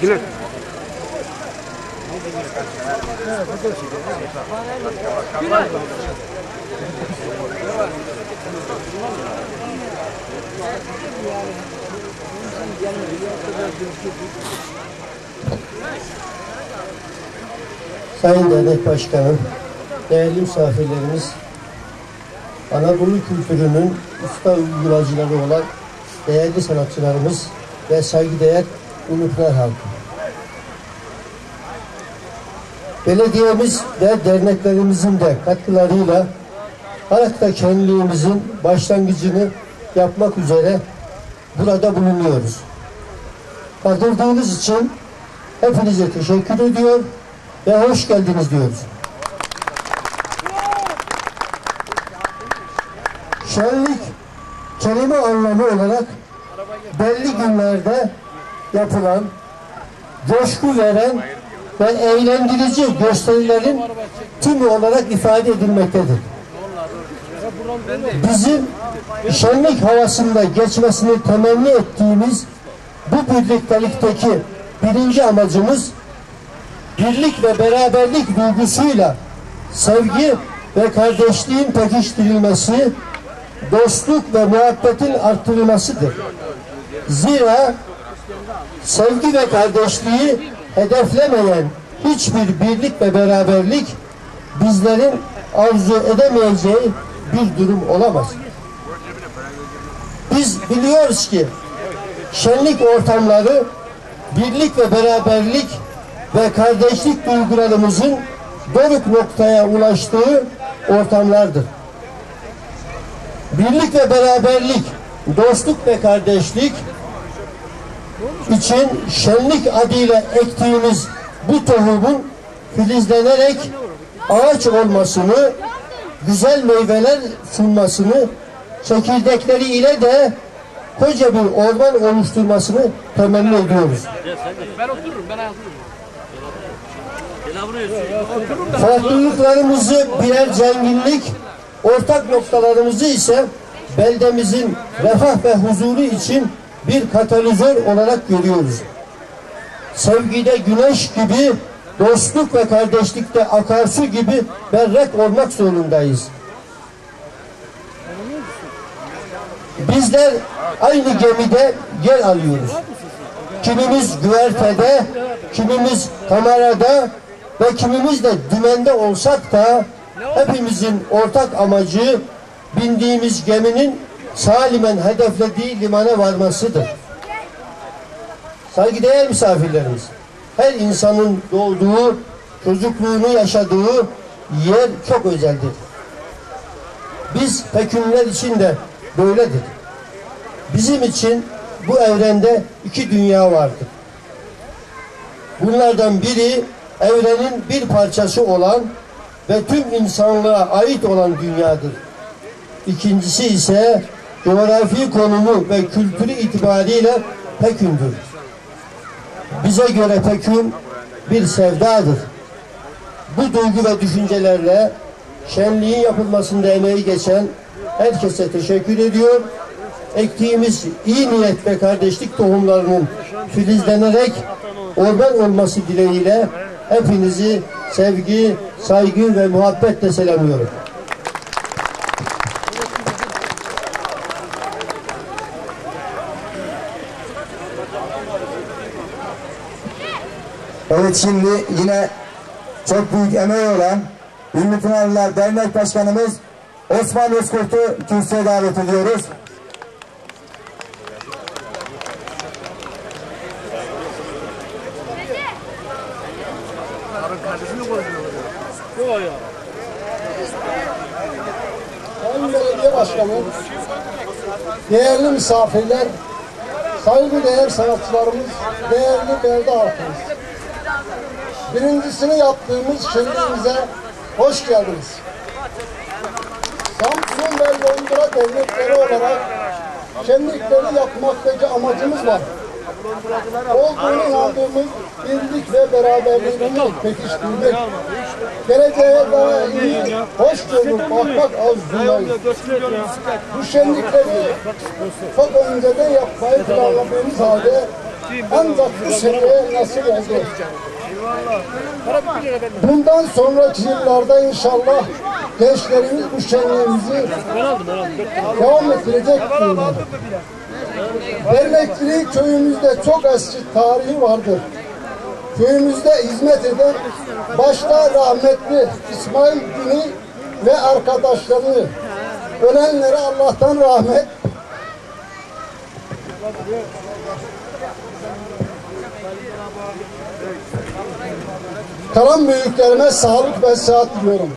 Güler. Sayın Dernek Başkanım, değerli misafirlerimiz, Anadolu kültürünün usta uygulayıcıları olan değerli sanatçılarımız ve saygıdeğer Ulupınar halkı. Belediyemiz ve derneklerimizin de katkılarıyla Harakta kendiliğimizin başlangıcını yapmak üzere burada bulunuyoruz. Katıldığınız için hepinize teşekkür ediyor ve hoş geldiniz diyoruz. Şenlik kelime anlamı olarak belli günlerde yapılan, coşku veren ve eğlendirici gösterilerin tümü olarak ifade edilmektedir. Bizim şenlik havasında geçmesini temenni ettiğimiz bu birliktelikteki birinci amacımız birlik ve beraberlik duygusuyla sevgi ve kardeşliğin pekiştirilmesi, dostluk ve muhabbetin arttırılmasıdır. Zira sevgi ve kardeşliği hedeflemeyen hiçbir birlik ve beraberlik bizlerin arzu edemeyeceği bir durum olamaz. Biz biliyoruz ki şenlik ortamları birlik ve beraberlik ve kardeşlik duygularımızın doruk noktaya ulaştığı ortamlardır. Birlik ve beraberlik, dostluk ve kardeşlik için şenlik adıyla ektiğimiz bu tohumun filizlenerek ağaç olmasını, güzel meyveler sunmasını, çekirdekleri ile de koca bir orman oluşturmasını temenni ediyoruz. Ben otururum, ben ayakta Farklılıklarımızı birer zenginlik, ortak noktalarımızı ise beldemizin refah ve huzuru için bir katalizör olarak görüyoruz. Sevgide güneş gibi, dostluk ve kardeşlikte akarsu gibi berrak olmak zorundayız. Bizler aynı gemide yer alıyoruz. Kimimiz güvertede, kimimiz kamerada ve kimimiz de dümende olsak da hepimizin ortak amacı bindiğimiz geminin salimen hedeflediği limana varmasıdır. Saygıdeğer misafirlerimiz, her insanın doğduğu, çocukluğunu yaşadığı yer çok özeldir. Biz pekünler için de böyledir. Bizim için bu evrende iki dünya vardır. Bunlardan biri evrenin bir parçası olan ve tüm insanlığa ait olan dünyadır. İkincisi ise coğrafi konumu ve kültürü itibariyle Pekün'dür. Bize göre Pekün bir sevdadır. Bu duygu ve düşüncelerle şenliğin yapılmasında emeği geçen herkese teşekkür ediyor. Ektiğimiz iyi niyet ve kardeşlik tohumlarının filizlenerek orman olması dileğiyle hepinizi sevgi, saygı ve muhabbetle selamlıyorum. Evet şimdi yine çok büyük emeği olan Ünlü Pınarlılar Dernek Başkanımız Osman Özkurt'u kürsüye davet ediyoruz. Sayın Belediye Başkanı, değerli misafirler, saygıdeğer sanatçılarımız, değerli belde halkımız. Birincisini yaptığımız şenliğimize hoş geldiniz. Samsun ve Londra devletleri olarak şenlikleri yapmaktaki amacımız var. Olduğunu inandığımız birlik ve beraberliğimizi pekiştirmek. Geleceğe daha iyi, hoş görüp bakmak arzusundayız. Bu şenlikleri çok önceden yapmayı planladığımız halde Ancak bu seneye nasip oldu. Bundan sonraki yıllarda inşallah gençlerimiz bu şenliğimizi devam ettirecek diyorlar. Dernekçiliği köyümüzde çok eski tarihi vardır. Köyümüzde hizmet eden başta rahmetli İsmail Günü ve arkadaşları ölenlere Allah'tan rahmet kalan büyüklerime sağlık ve sıhhat diliyorum.